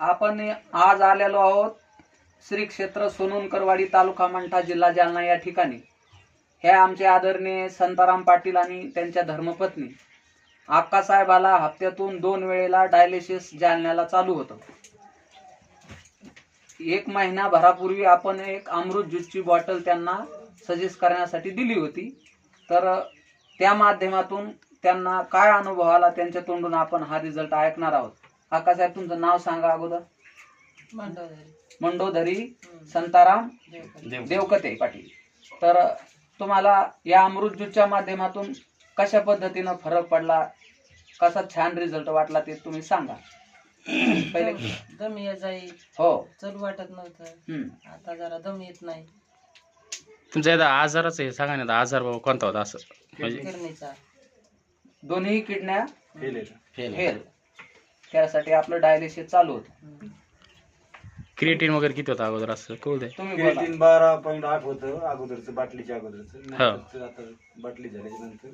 आपण आज आलेलो आहोत श्री क्षेत्र सोनूनकरवाडी तालुका मंठा जिल्हा जालना या ठिकाणी. हे आमचे आदरणीय संताराम पाटील आणि त्यांच्या धर्मपत्नी आक्कासाहेबाला हप्त्यातून दोन वेळेला डायलिसिस जालन्याला चालू होतं. एक महिनाभरापूर्वी आपण एक अमृत ज्यूसची बॉटल त्यांना सजेस्ट करण्यासाठी दिली होती. तर त्या माध्यमातून त्यांना काय अनुभव आला त्यांच्या तोंडून आपण हा रिझल्ट ऐकणार आहोत. आकासाहेब तुमचं नाव सांगा अगोदर. मंडोधरी संताराम देवकते. पाटील. तर तुम्हाला या अमृत ज्यूसच्या माध्यमातून कशा पद्धतीनं फरक पडला? कसा छान रिझल्ट वाटला ते तुम्ही सांगा. पहिले दम या जाई. हो. चलू वाटत नव्हतं. आता जरा दम येत नाही. तुमच्या इथं आजारच आहे सांगा ना आजार बाबा कोणता होता असं? म्हणजे किडनीचा. दोन्ही किडन्या फेल फेल. त्यासाठी आपलं डायलिसिस चालू होतं. क्रिएटिन वगैरे किती होता अगोदर असं? कळू दे. तुम्ही बोला. क्रिएटिन बारा पॉईंट आठ होतं अगोदरचं बाटलीच्या अगोदरचं. हा. आता बाटली झाल्याच्यानंतर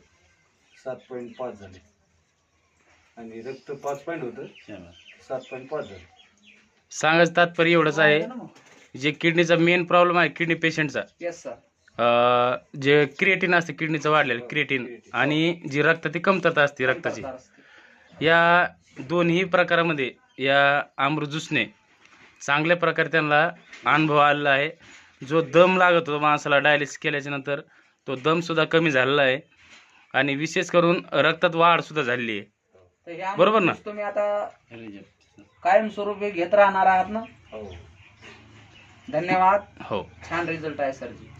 सात पॉईंट पाच झाले. आणि रक्त पाच पॉईंट होतं. सात पॉईंट पाच झाले. सांगायचं तात्पर्य एवढंच आहे जे किडनीचा मेन प्रॉब्लेम आहे किडनी पेशंटचा येस सर अं, जे क्रिएटिन असते किडनीचं वाढलेलं क्रिएटिन आणि जी रक्ताची कमतरता असते रक्ताची. या दोन्ही प्रकारामध्ये या अमृत ज्यूसने चांगल्या प्रकारे त्यांना अनुभव आलेला आहे. जो दम लागत होता माणसाला डायलिसिस केल्याच्यानंतर तो दमसुद्धा कमी झालेला आहे. आणि विशेष करून रक्तात वाढसुद्धा झालेली आहे. तर बरोबर ना? तुम्ही आता कायमस्वरूपी घेत राहणार आहात ना? हो. धन्यवाद. हो. छान रिझल्ट आहे सरजी.